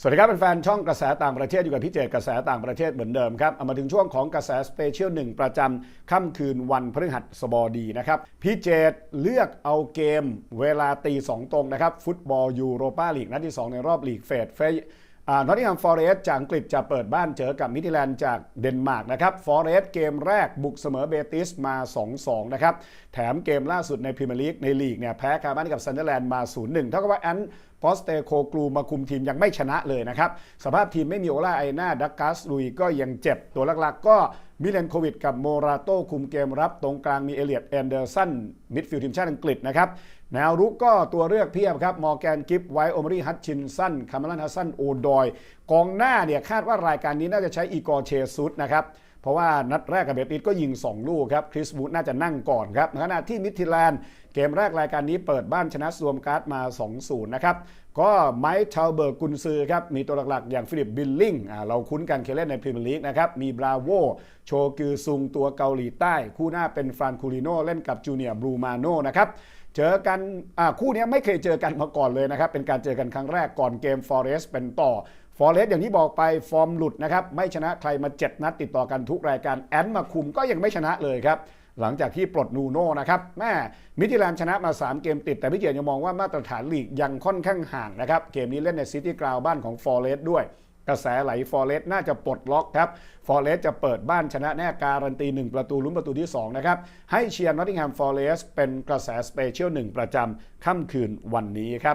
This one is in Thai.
สวัสดีครับเป็นแฟนช่องกระแสต่างประเทศอยู่กับพี่เจกระแสต่างประเทศเหมือนเดิมครับเอามาถึงช่วงของกระแสสเปเชียลหนึ่งประจำค่ำคืนวันพฤหัสบดีนะครับพี่เจดเลือกเอาเกมเวลาตีสองตรงนะครับ ฟุตบอลยูโรปาลีกนัดที่ 2 ในรอบลีกเฟสเฟยนอตติงแฮมฟอร์เรสต์จากอังกฤษจะเปิดบ้านเจอกับมิทิแลนด์จากเดนมาร์กนะครับฟอร์เรสต์เกมแรกบุกเสมอเบติสมา 2-2 นะครับ แถมเกมล่าสุดในพรีเมียร์ลีกในลีกเนี่ยแพ้คารบ้านกับซันเดอร์แลนด์มา 0-1 เท่ากับว่าแอนพอสเตโคกลูมาคุมทีมยังไม่ชนะเลยนะครับ สภาพทีมไม่มีโอลาไอนาดักกัสลุยก็ยังเจ็บ ตัวหลักๆ ก็มิเลนโควิดกับโมราโตคุมเกมรับ ตรงกลางมีเอเลียดแอนเดอร์สันมิดฟิลด์ทีมชาติอังกฤษนะครับแนวรุกก็ตัวเลือกเพียบครับ มอร์แกนกิฟไวโอมรีฮัตชินสันคาร์เมลันฮัสซันโอดอย กองหน้าเนี่ยคาดว่ารายการนี้น่าจะใช้อีกอร์เชซุสนะครับ เพราะว่านัดแรกกับเบติสก็ยิง 2 ลูกครับคริสบูธน่าจะนั่งก่อนครับในขณะที่มิทิแลนด์เกมแรกรายการนี้เปิดบ้านชนะสวมการ์ดมา 2-0 นะครับก็ไมค์ชาวเบิร์กกุนซือครับ มีตัวหลักๆ อย่างฟิลิปบิลลิงเราคุ้นกันเคเล่นในพรีเมียร์ลีกนะครับ มีบราโว โชกือซุงตัวเกาหลีใต้ คู่หน้าเป็นฟรานคูลิโนเล่นกับจูเนียร์บรูมาโนนะครับเจอกันคู่นี้ไม่เคยเจอกันมาก่อนเลยนะครับ เป็นการเจอกันครั้งแรกก่อนเกมฟอเรสเป็นต่อ ฟอร์เรสต์อย่างที่บอกไปฟอร์มหลุดนะครับ ไม่ชนะใครมา 7 นัดติดต่อกันทุกรายการแอนมาคุมก็ยังไม่ชนะเลยครับ หลังจากที่ปลดนูโน่นะครับแม่มิทิแลนชนะมา 3 เกมติด แต่พี่เกียรติยังมองว่ามาตรฐานลีกยังค่อนข้างห่างนะครับ เกมนี้เล่นในซิตี้กราวบ้านของฟอร์เรสต์ด้วยกระแสไหลฟอร์เรสต์น่าจะปลดล็อกครับฟอร์เรสต์จะเปิดบ้านชนะแน่การันตี 1 ประตูลุ้นประตูที่ 2 นะครับ ให้เชียร์นอตติงแฮมฟอร์เรสต์เป็นกระแสสเปเชียล1ประจำค่ำคืนวันนี้ครับ